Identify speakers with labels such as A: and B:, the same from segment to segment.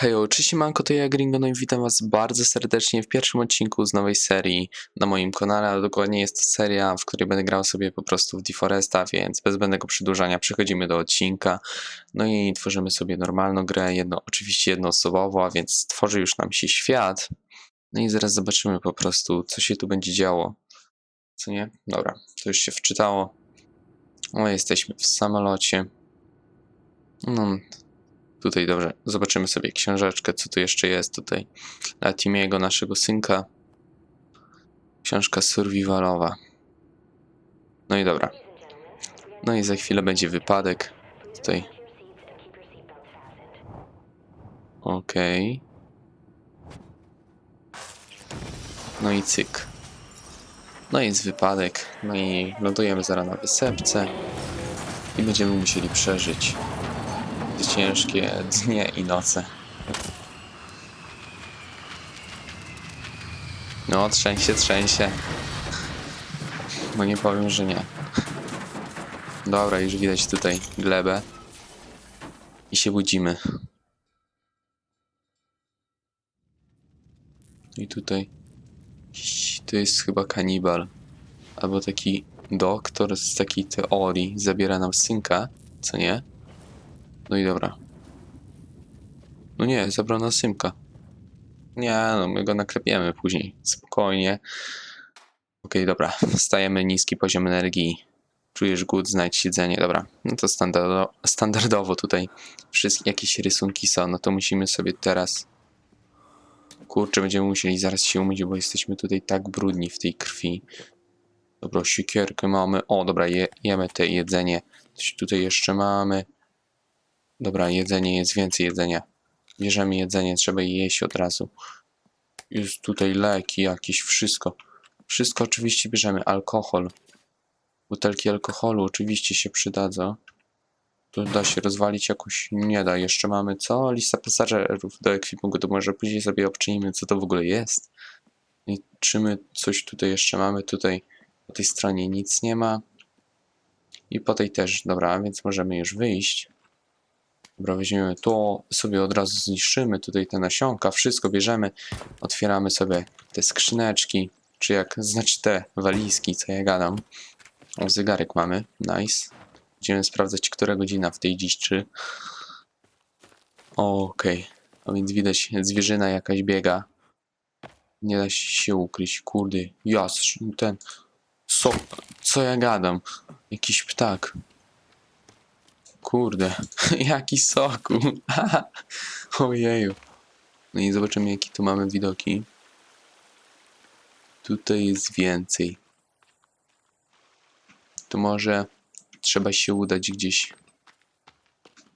A: Hejo, cześć Manko, to ja Gringo, no i witam was bardzo serdecznie w pierwszym odcinku z nowej serii na moim kanale, a dokładnie jest to seria, w której będę grał sobie po prostu w Deforesta, więc bez zbędnego przedłużania przechodzimy do odcinka, no i tworzymy sobie normalną grę, jedno, oczywiście jednoosobowo, a więc tworzy już nam się świat, no i zaraz zobaczymy po prostu, co się tu będzie działo, co nie? Dobra, to już się wczytało, o, jesteśmy w samolocie, no, Tutaj dobrze, zobaczymy sobie książeczkę, co tu jeszcze jest tutaj. Dla Timiego, naszego synka. Książka survivalowa. No i dobra. No i za chwilę będzie wypadek. Tutaj. Okej. No i cyk. No jest wypadek. No i lądujemy zaraz na wysepce. I będziemy musieli przeżyć ciężkie dnie i noce. No, trzęsie, trzęsie. No nie powiem, że nie. Dobra, już widać tutaj glebę. I się budzimy. I tutaj... To jest chyba kanibal. Albo taki doktor z takiej teorii zabiera nam synka, co nie? No i dobra. No nie, zabrał nas Symka. Nie, no my go naklepiemy później. Spokojnie. Okej, dobra. Wstajemy, niski poziom energii. Czujesz głód, znajdź siedzenie. Dobra, no to standardo, standardowo tutaj wszystkie jakieś rysunki są. No to musimy sobie teraz... Kurczę, będziemy musieli zaraz się umyć, bo jesteśmy tutaj tak brudni w tej krwi. Dobra, siekierkę mamy. O, dobra, je, jemy te jedzenie. Coś tutaj jeszcze mamy. Dobra, jedzenie jest więcej jedzenia. Bierzemy jedzenie, trzeba je jeść od razu. Jest tutaj leki jakieś, wszystko. Wszystko oczywiście bierzemy. Alkohol. Butelki alkoholu oczywiście się przydadzą. To da się rozwalić jakoś? Nie da. Jeszcze mamy co? Lista pasażerów do ekwipunku. To może później sobie obczynimy, co to w ogóle jest. I czy my coś tutaj jeszcze mamy? Tutaj po tej stronie nic nie ma. I po tej też. Dobra, więc możemy już wyjść. Dobra, weźmiemy to, sobie od razu zniszczymy tutaj te nasionka, wszystko bierzemy, otwieramy sobie te skrzyneczki, czy jak, znaczy te walizki, co ja gadam. O, zegarek mamy, nice. Będziemy sprawdzać, która godzina w tej dziś, Okej, a więc widać, zwierzyna jakaś biega. Nie da się ukryć, kurde, jas, ten, so, co ja gadam, jakiś ptak. Kurde, jaki soku. Ojeju. No i zobaczymy, jakie tu mamy widoki. Tutaj jest więcej. To może trzeba się udać gdzieś,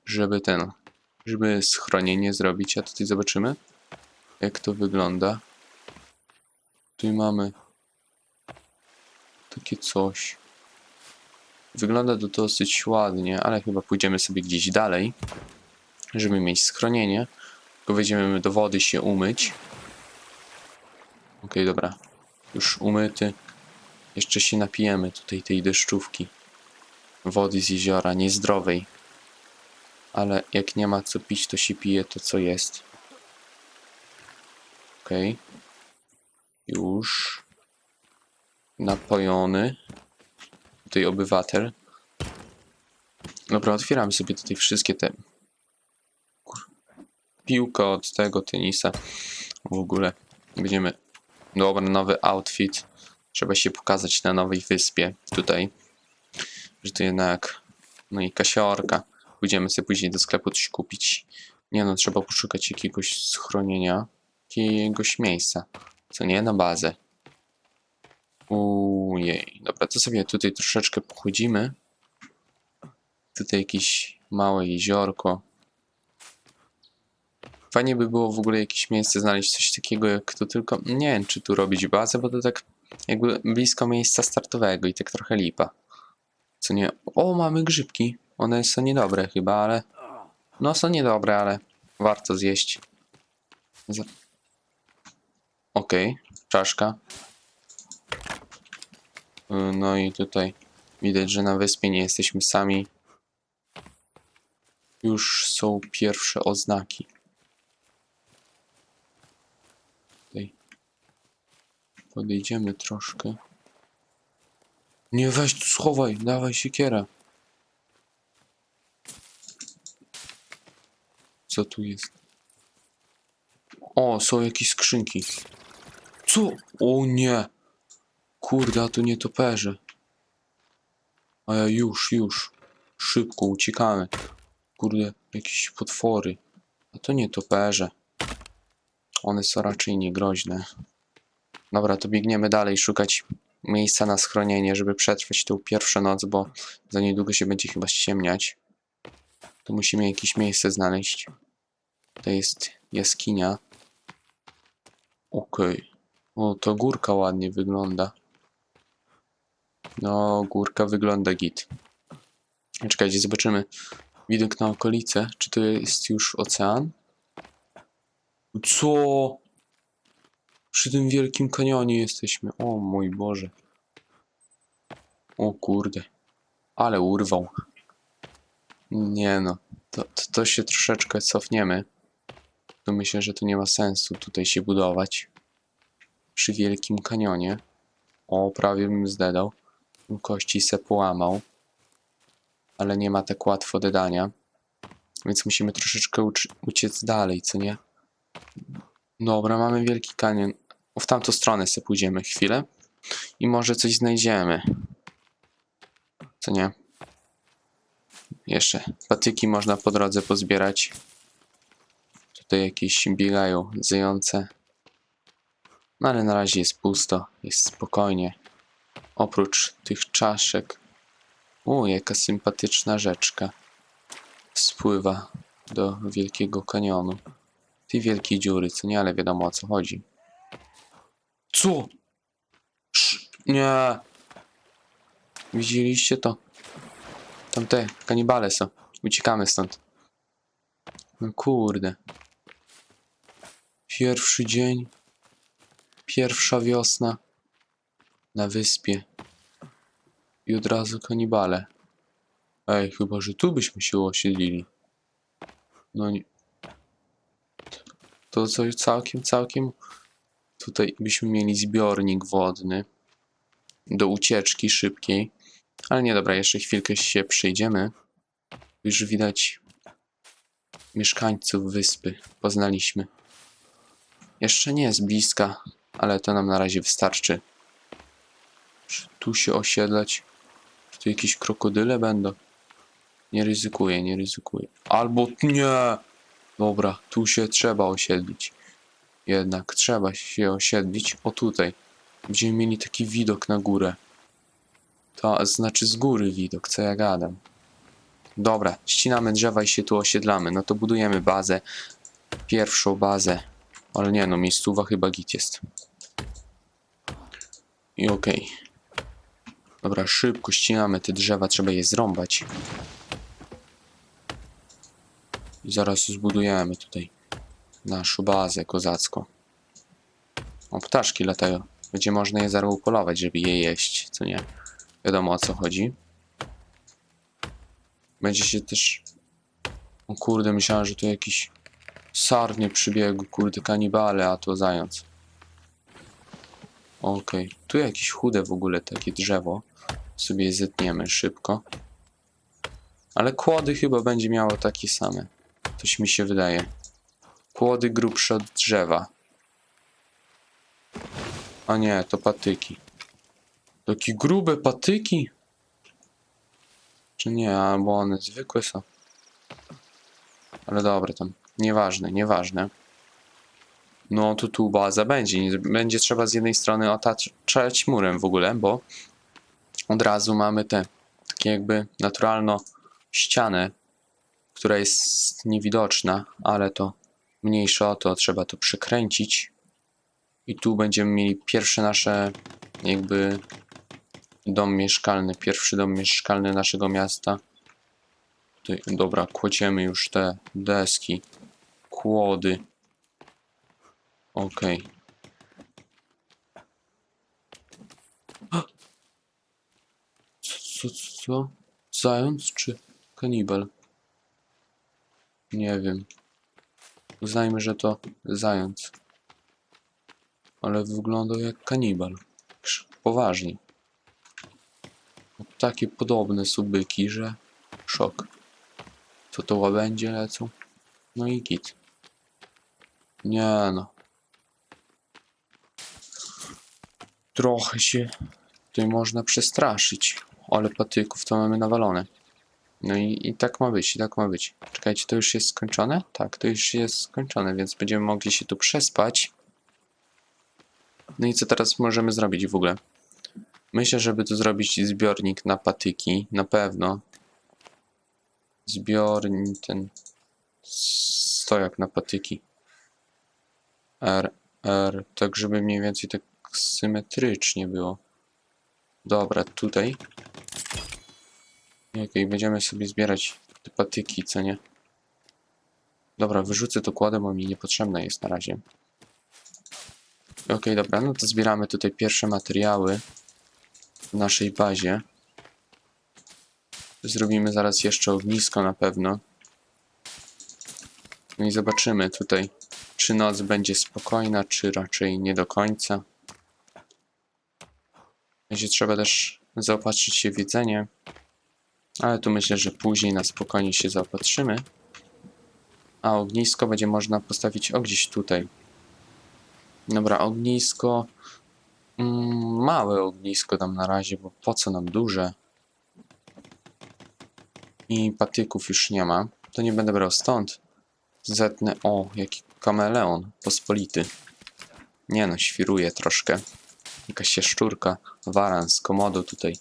A: żeby ten, żeby schronienie zrobić. A tutaj zobaczymy, jak to wygląda. Tutaj mamy takie coś. Wygląda to dosyć ładnie, ale chyba pójdziemy sobie gdzieś dalej, żeby mieć schronienie. Tylko wejdziemy do wody się umyć. Okej, dobra. Już umyty. Jeszcze się napijemy tutaj tej deszczówki. Wody z jeziora, niezdrowej. Ale jak nie ma co pić, to się pije to, co jest. Okej. Już. Napojony tutaj obywatel. Dobra, otwieramy sobie tutaj wszystkie te piłka od tego tenisa. W ogóle będziemy dobra, nowy outfit. Trzeba się pokazać na nowej wyspie tutaj. Że to jednak no i kasiorka. Pójdziemy sobie później do sklepu coś kupić. Nie no, trzeba poszukać jakiegoś schronienia, jakiegoś miejsca. Co nie, na bazę. Ujej, dobra, to sobie tutaj troszeczkę pochodzimy. Tutaj jakieś małe jeziorko. Fajnie by było w ogóle jakieś miejsce znaleźć, coś takiego jak to tylko... Nie wiem, czy tu robić bazę, bo to tak jakby blisko miejsca startowego i tak trochę lipa. Co nie... O, mamy grzybki. One są niedobre chyba, ale... No, są niedobre, ale warto zjeść. Okej, czaszka. No i tutaj widać, że na wyspie nie jesteśmy sami. Już są pierwsze oznaki. Tutaj podejdziemy troszkę. Nie, weź tu schowaj, dawaj siekierę. Co tu jest? O, są jakieś skrzynki. Co? O nie! Kurde, a tu nie toperze. A ja już, już. Szybko uciekamy. Kurde, jakieś potwory. A to nie toperze. One są raczej niegroźne. Dobra, to biegniemy dalej szukać miejsca na schronienie, żeby przetrwać tą pierwszą noc, bo za niedługo się będzie chyba ściemniać. To musimy jakieś miejsce znaleźć. To jest jaskinia. Okej. O, to górka ładnie wygląda. No, górka wygląda git. Czekajcie, zobaczymy widok na okolice. Czy to jest już ocean? Co? Przy tym wielkim kanionie jesteśmy. O mój Boże. O kurde. Ale urwał. Nie no. To, to, to się troszeczkę cofniemy. To myślę, że to nie ma sensu tutaj się budować. Przy wielkim kanionie. O, prawie bym zdedał. Kości se połamał. Ale nie ma tak łatwo dodania. Więc musimy troszeczkę uciec dalej, co nie? Dobra, mamy wielki kanion. O, w tamtą stronę sobie pójdziemy chwilę. I może coś znajdziemy. Co nie? Jeszcze patyki można po drodze pozbierać. Tutaj jakieś biegają zające. No ale na razie jest pusto, jest spokojnie. Oprócz tych czaszek. O, jaka sympatyczna rzeczka. Spływa do wielkiego kanionu. Tej wielkiej dziury, co nie, ale wiadomo o co chodzi. Co? Sz nie. Widzieliście to? Tam te kanibale są. Uciekamy stąd. No kurde. Pierwszy dzień. Pierwsza wiosna. Na wyspie. I od razu kanibale. Ej, chyba, że tu byśmy się osiedlili. No nie. To coś całkiem, całkiem. Tutaj byśmy mieli zbiornik wodny. Do ucieczki szybkiej. Ale nie, dobra, jeszcze chwilkę się przyjdziemy. Już widać mieszkańców wyspy. Poznaliśmy. Jeszcze nie jest bliska, ale to nam na razie wystarczy. Tu się osiedlać? Czy tu jakieś krokodyle będą? Nie ryzykuję, nie ryzykuję. Albo nie! Dobra, tu się trzeba osiedlić. Jednak trzeba się osiedlić. O tutaj. Będziemy mieli taki widok na górę. To znaczy z góry widok, co ja gadam. Dobra, ścinamy drzewa i się tu osiedlamy. No to budujemy bazę. Pierwszą bazę. Ale nie no, miejscowa chyba git jest. I okej. Dobra, szybko ścinamy te drzewa, trzeba je zrąbać. I zaraz zbudujemy tutaj naszą bazę kozacką. O, ptaszki latają. Będzie można je zaraz upolować, żeby je jeść, co nie? Wiadomo o co chodzi. Będzie się też... O kurde, myślałem, że tu jakiś sarnie przybiegł, kurde, kanibale, a to zając. Okej, tu jakieś chude w ogóle takie drzewo. Sobie zetniemy szybko. Ale kłody chyba będzie miało takie same. Coś mi się wydaje. Kłody grubsze od drzewa. A nie, to patyki. Takie grube patyki? Czy nie, albo one zwykłe są. Ale dobra, tam. Nieważne, nieważne. No to tu baza będzie. Będzie trzeba z jednej strony otaczać murem w ogóle, bo od razu mamy tę takie jakby naturalną ścianę, która jest niewidoczna, ale to mniejsza o to, trzeba to przekręcić. I tu będziemy mieli pierwsze nasze jakby dom mieszkalny, pierwszy dom mieszkalny naszego miasta. Tutaj, dobra, kładziemy już te deski, kłody. Okej. Co, co, co? Zając czy kanibal? Nie wiem. Uznajmy, że to zając. Ale wyglądał jak kanibal. Poważnie. Takie podobne są byki, że szok. Co to łabędzie lecą? No i git. Nie no. Trochę się tutaj można przestraszyć. Ale patyków to mamy nawalone. No i, i tak ma być, i tak ma być. Czekajcie, to już jest skończone? Tak, to już jest skończone, więc będziemy mogli się tu przespać. No i co teraz możemy zrobić w ogóle? Myślę, żeby tu zrobić zbiornik na patyki, na pewno. Zbiornik ten stojak na patyki. R, R, tak żeby mniej więcej tak symetrycznie było. Dobra, tutaj. Okej, będziemy sobie zbierać te patyki, co nie? Dobra, wyrzucę to kładę, bo mi niepotrzebne jest na razie. Okej, dobra, no to zbieramy tutaj pierwsze materiały w naszej bazie. Zrobimy zaraz jeszcze ognisko na pewno. No i zobaczymy tutaj, czy noc będzie spokojna, czy raczej nie do końca. Będzie trzeba też zaopatrzyć się w jedzenie. Ale tu myślę, że później na spokojnie się zaopatrzymy. A ognisko będzie można postawić o gdzieś tutaj. Dobra, ognisko. Mm, małe ognisko tam na razie, bo po co nam duże? I patyków już nie ma. To nie będę brał stąd. Zetnę. O, jaki kameleon. Pospolity. Nie no, świruje troszkę. Jakaś jaszczurka. Waran z komodo tutaj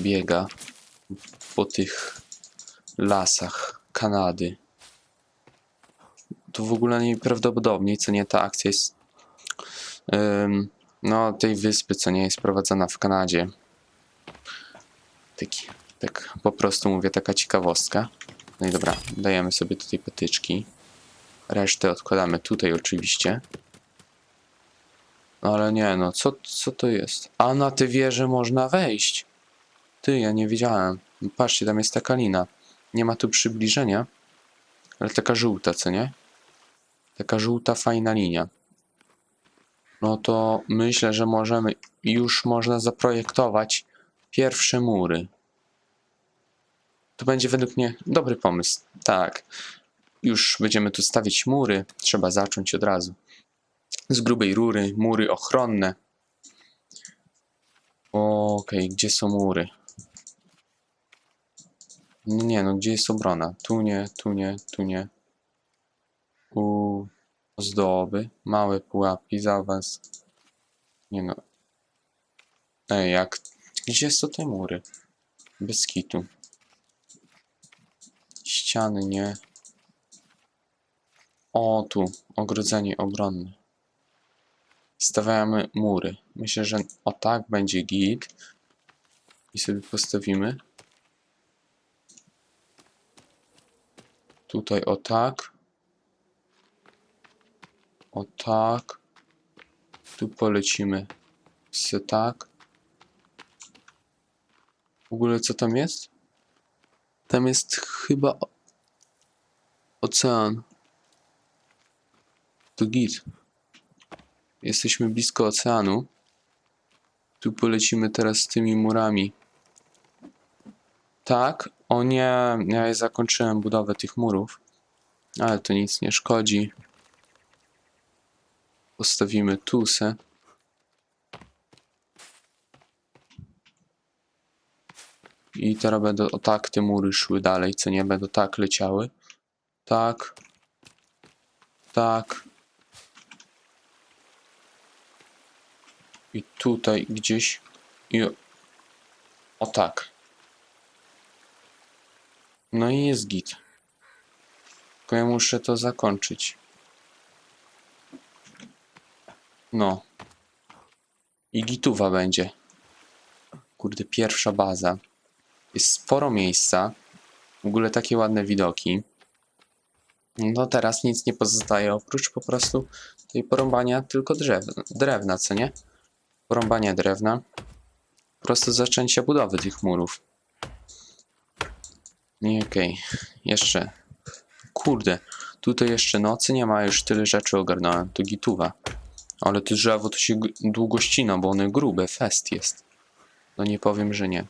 A: biega po tych lasach Kanady. To w ogóle najprawdopodobniej, co nie ta akcja jest no tej wyspy, co nie jest prowadzona w Kanadzie. Taki, tak po prostu mówię, taka ciekawostka. No i dobra, dajemy sobie tutaj patyczki. Resztę odkładamy tutaj oczywiście. No ale nie, no co, co to jest? A na te wieże można wejść. Ty, ja nie wiedziałem. Patrzcie, tam jest taka lina. Nie ma tu przybliżenia, ale taka żółta, co nie? Taka żółta, fajna linia. No to myślę, że możemy, już można zaprojektować pierwsze mury. To będzie według mnie dobry pomysł. Tak. Już będziemy tu stawić mury. Trzeba zacząć od razu. Z grubej rury, mury ochronne. Okej, gdzie są mury? No nie, no gdzie jest obrona? Tu nie, tu nie, tu nie. U ozdoby, małe pułapki, zaawans. Nie no. Ej, jak... Gdzie są te mury? Bez kitu. Ściany nie. O, tu. Ogrodzenie obronne. Stawiamy mury. Myślę, że o tak będzie git. I sobie postawimy. Tutaj o tak. O tak. Tu polecimy. Se tak. W ogóle co tam jest? Tam jest chyba ocean. To git. Jesteśmy blisko oceanu. Tu polecimy teraz z tymi murami. Tak. O nie, ja zakończyłem budowę tych murów. Ale to nic nie szkodzi. Postawimy tu se. I teraz będą o tak te mury szły dalej, co nie będą tak leciały. Tak. Tak. I tutaj gdzieś. I o, tak. No i jest git. Tylko ja muszę to zakończyć. No. I gituwa będzie. Kurde, pierwsza baza. Jest sporo miejsca. W ogóle takie ładne widoki. No teraz nic nie pozostaje oprócz po prostu tej porąbania tylko drewna, drewna co nie? Porąbania drewna. Po prostu zaczęcia budowy tych murów. Nie, okej. Jeszcze. Kurde. Tutaj jeszcze nocy nie ma, już tyle rzeczy ogarnąłem. To gituwa. Ale to drzewo to się długo ścina, bo one grube, fest jest. No nie powiem, że nie.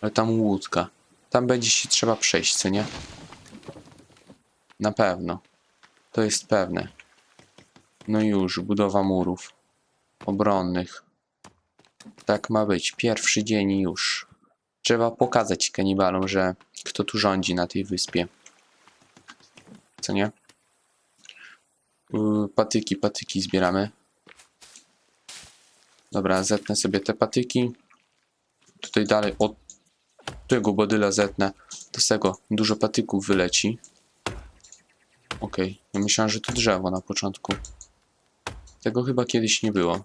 A: Ale tam łódka. Tam będzie się trzeba przejść, co nie? Na pewno. To jest pewne. No już, budowa murów obronnych. Tak ma być. Pierwszy dzień już. Trzeba pokazać kanibalom, że kto tu rządzi na tej wyspie. Co nie? Patyki, patyki zbieramy. Dobra, zetnę sobie te patyki. Tutaj dalej od tego bodyla zetnę. Z tego dużo patyków wyleci. Okej, ja myślałem, że to drzewo na początku. Tego chyba kiedyś nie było.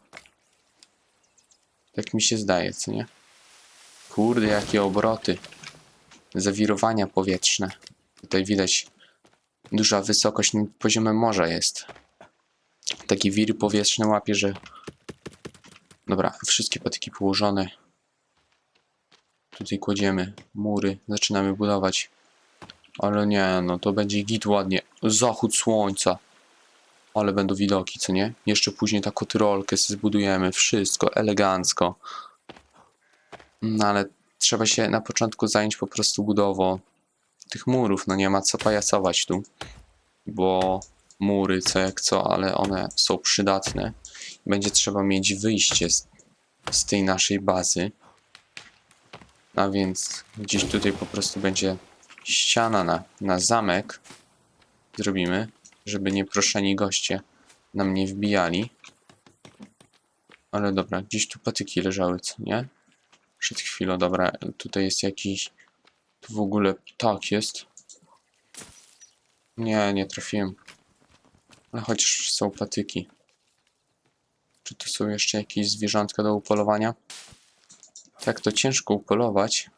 A: Tak mi się zdaje, co nie? Kurde, jakie obroty. Zawirowania powietrzne. Tutaj widać duża wysokość nad poziomem morza jest. Taki wir powietrzny łapie, że... Dobra, wszystkie patyki położone. Tutaj kładziemy mury, zaczynamy budować. Ale nie, no to będzie git ładnie. Zachód słońca. Ale będą widoki, co nie? Jeszcze później taką tyrolkę zbudujemy. Wszystko elegancko. No ale trzeba się na początku zająć po prostu budową tych murów. No nie ma co pajacować tu. Bo mury, co jak co, ale one są przydatne. Będzie trzeba mieć wyjście z, z tej naszej bazy. A więc gdzieś tutaj po prostu będzie ściana na, na zamek. Zrobimy, żeby nieproszeni goście nam nie wbijali. Ale dobra, gdzieś tu patyki leżały, co nie? Przed chwilą, dobra, tutaj jest jakiś... Tu w ogóle tak jest. Nie, nie trafiłem. Ale chociaż są patyki. Czy tu są jeszcze jakieś zwierzątka do upolowania? Tak, to ciężko upolować.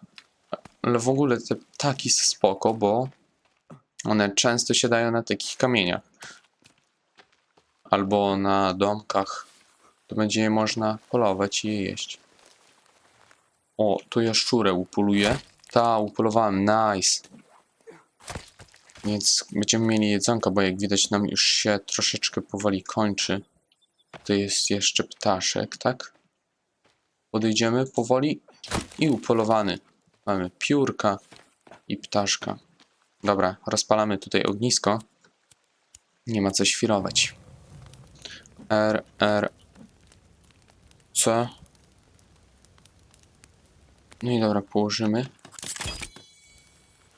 A: Ale w ogóle te ptaki są spoko, bo one często siadają na takich kamieniach. Albo na domkach. To będzie je można polować i je jeść. O, tu jaszczurę upoluję. Ta, upolowałem, nice. Więc będziemy mieli jedzonka, bo jak widać nam już się troszeczkę powoli kończy. To jest jeszcze ptaszek, tak? Podejdziemy powoli i upolowany. Mamy piórka i ptaszka. Dobra, rozpalamy tutaj ognisko. Nie ma co świrować. R, R, C. No i dobra, położymy.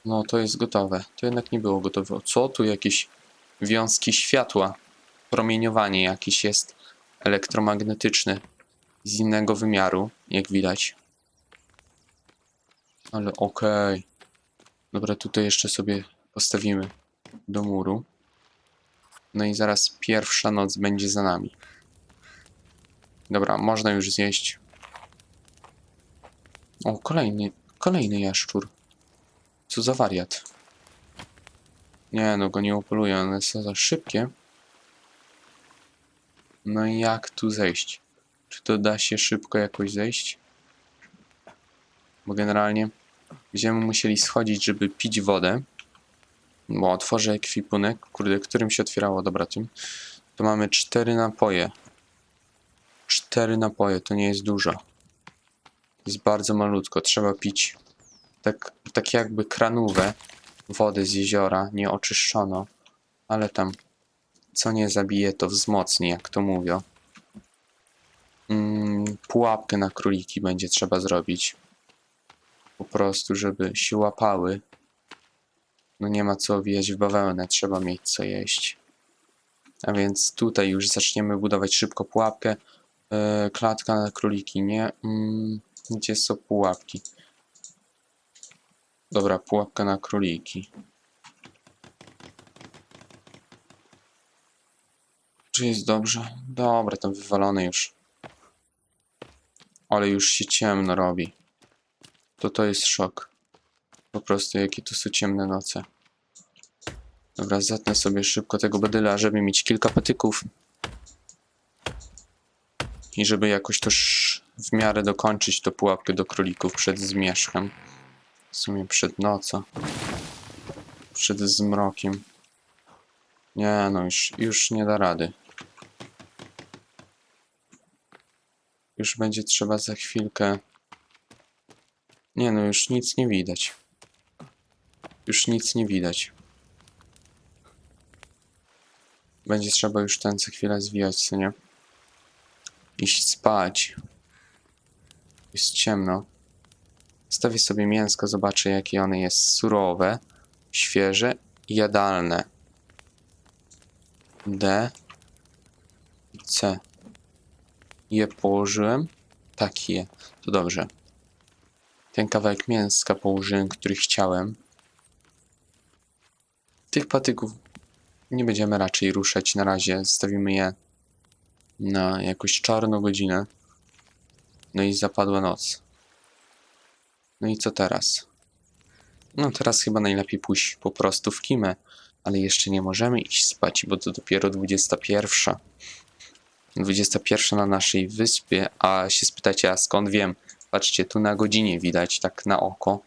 A: No, to jest gotowe. To jednak nie było gotowe. Co? Tu jakieś wiązki światła. Promieniowanie jakieś jest elektromagnetyczne. Z innego wymiaru, jak widać. Ale okej. Dobra, tutaj jeszcze sobie postawimy do muru. No i zaraz pierwsza noc będzie za nami. Dobra, można już zjeść. O, kolejny, kolejny jaszczur. Co za wariat. Nie, no go nie upoluję, one są za szybkie. No i jak tu zejść? Czy to da się szybko jakoś zejść? Bo generalnie będziemy musieli schodzić, żeby pić wodę. Bo otworzę ekwipunek, kurde, którym się otwierało, dobra, tym. To mamy cztery napoje. Cztery napoje, to nie jest dużo. Jest bardzo malutko, trzeba pić tak, tak jakby kranówę wody z jeziora, nie oczyszczono, ale tam co nie zabije, to wzmocni, jak to mówią. Mm, pułapkę na króliki będzie trzeba zrobić. Po prostu, żeby się łapały. No nie ma co wijać w bawełnę, trzeba mieć co jeść. A więc tutaj już zaczniemy budować szybko pułapkę. E, klatka na króliki, nie? Mm, gdzie są pułapki? Dobra, pułapka na króliki. Czy jest dobrze? Dobra, tam wywalone już. Ale już się ciemno robi to to jest szok. Po prostu jakie to są ciemne noce. Dobra, zatnę sobie szybko tego badyla, żeby mieć kilka patyków. I żeby jakoś to w miarę dokończyć to pułapkę do królików przed zmierzchem. W sumie przed nocą. Przed zmrokiem. Nie no, już, już nie da rady. Już będzie trzeba za chwilkę nie no, już nic nie widać. Już nic nie widać. Będzie trzeba już ten co chwilę zwijać, co nie? Iść spać. Jest ciemno. Stawię sobie mięsko, zobaczę jakie one jest surowe, świeże i jadalne. D i C. Je położyłem? Tak je. To dobrze. Ten kawałek mięska położyłem, który chciałem. Tych patyków nie będziemy raczej ruszać na razie. Zostawimy je na jakąś czarną godzinę. No i zapadła noc. No i co teraz? No teraz chyba najlepiej pójść po prostu w kimę, ale jeszcze nie możemy iść spać, bo to dopiero 21. 21 na naszej wyspie, a się spytacie, a skąd wiem? Patrzcie, tu na godzinie widać, tak na oko.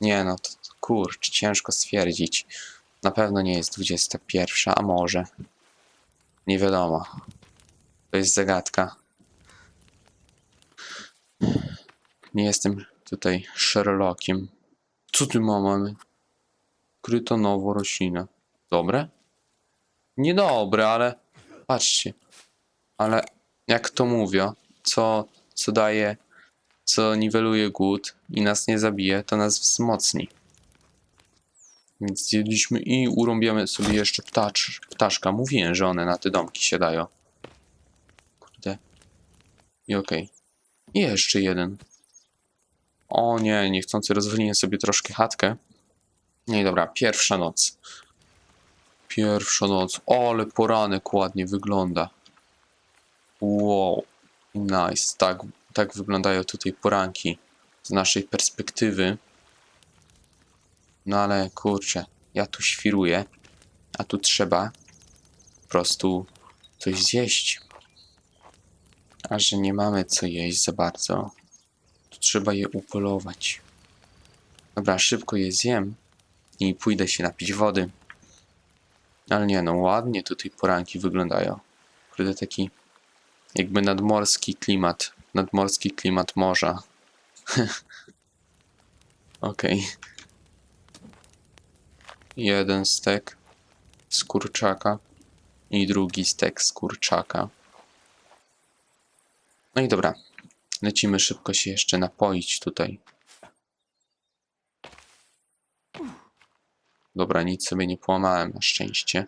A: Nie no, to, kurcz, ciężko stwierdzić. Na pewno nie jest 21, a może. Nie wiadomo. To jest zagadka. Nie jestem tutaj Sherlockiem. Co ma, mamy? Kryto nowo roślinę. Dobre? Niedobre, ale patrzcie. Ale jak to mówię, co, co daje, co niweluje głód i nas nie zabije, to nas wzmocni. Więc zjedliśmy i urąbiamy sobie jeszcze ptacz, ptaszka. Mówiłem, że one na te domki się dają. Kurde. I okej. I jeszcze jeden. O nie, niechcący rozwaliłem sobie troszkę chatkę. No i dobra, pierwsza noc. Pierwsza noc. O, ale poranek ładnie wygląda. Wow, nice. Tak, tak wyglądają tutaj poranki z naszej perspektywy. No ale kurczę, ja tu świruję, a tu trzeba po prostu coś zjeść. A że nie mamy co jeść za bardzo, to trzeba je upolować. Dobra, szybko je zjem i pójdę się napić wody. Ale nie no, ładnie tutaj poranki wyglądają. Kurde, taki jakby nadmorski klimat. Nadmorski klimat morza. Okej. Jeden stek z kurczaka i drugi stek z kurczaka. No i dobra. Lecimy szybko się jeszcze napoić tutaj. Dobra, nic sobie nie połamałem na szczęście.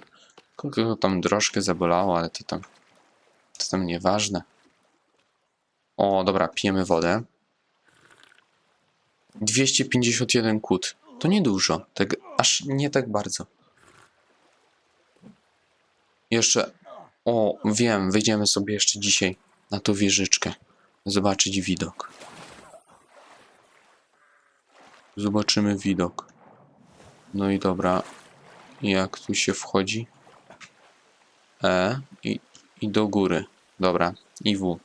A: Kogo tam troszkę zabolało, ale to tam, to tam nieważne. O, dobra, pijemy wodę. 251 kut. To niedużo. Tak, aż nie tak bardzo. Jeszcze. O, wiem, wyjdziemy sobie jeszcze dzisiaj na tą wieżyczkę. Zobaczyć widok. Zobaczymy widok. No i dobra. Jak tu się wchodzi? E i, i do góry. Dobra. I W.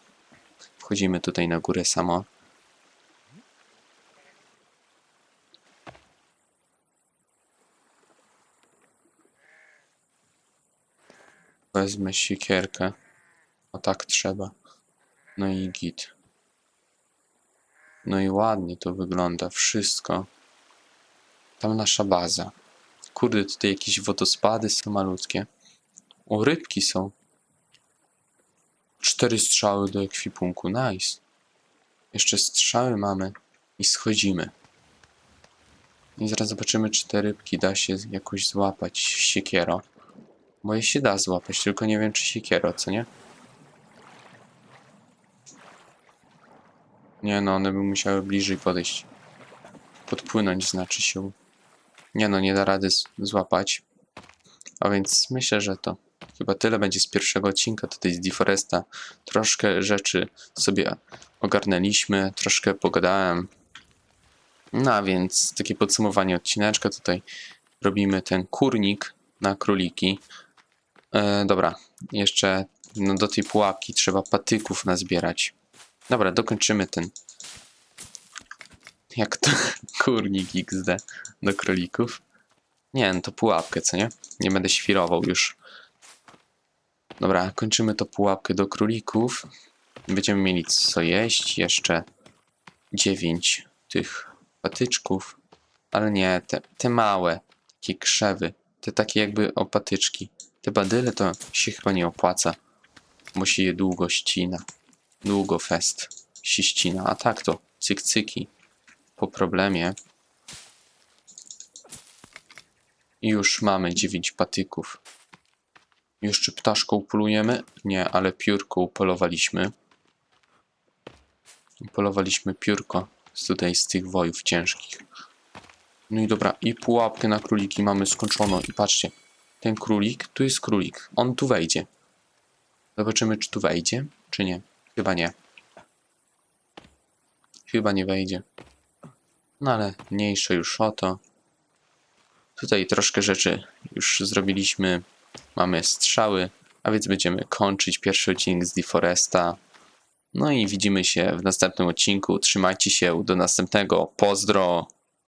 A: Wchodzimy tutaj na górę samo. Wezmę siekierkę. O tak trzeba. No i git. No i ładnie to wygląda. Wszystko. Tam nasza baza. Kurde, tutaj jakieś wodospady są malutkie. O, rybki są. Cztery strzały do ekwipunku. Nice. Jeszcze strzały mamy. I schodzimy. I zaraz zobaczymy, czy te rybki da się jakoś złapać siekiero. Bo je się da złapać, tylko nie wiem, czy siekiero, co nie? Nie no, one by musiały bliżej podejść. Podpłynąć znaczy się. Nie no, nie da rady złapać. A więc myślę, że to chyba tyle będzie z pierwszego odcinka tutaj z Deforesta. Troszkę rzeczy sobie ogarnęliśmy, troszkę pogadałem. No a więc takie podsumowanie odcineczka tutaj robimy ten kurnik na króliki. E, dobra, jeszcze no, do tej pułapki trzeba patyków nazbierać. Dobra, dokończymy ten. Jak to? Kurnik XD do królików. Nie, no to pułapkę, co nie? Nie będę świrował już. Dobra, kończymy to pułapkę do królików. Będziemy mieli co jeść, jeszcze 9 tych patyczków, ale nie, te, te małe, takie krzewy, te takie jakby o patyczki. Te badyle to się chyba nie opłaca, bo się je długo ścina. Długo fest się ścina, a tak to cyk-cyki po problemie. I już mamy 9 patyków. Jeszcze ptaszką polujemy? Nie, ale piórko upolowaliśmy. Polowaliśmy piórko z tutaj z tych wojów ciężkich. No i dobra, i pułapkę na króliki mamy skończoną. I patrzcie, ten królik, tu jest królik. On tu wejdzie. Zobaczymy, czy tu wejdzie, czy nie. Chyba nie. Chyba nie wejdzie. No ale mniejsze już o to. Tutaj troszkę rzeczy już zrobiliśmy. Mamy strzały, a więc będziemy kończyć pierwszy odcinek z Deforesta. No i widzimy się w następnym odcinku. Trzymajcie się, do następnego. Pozdro!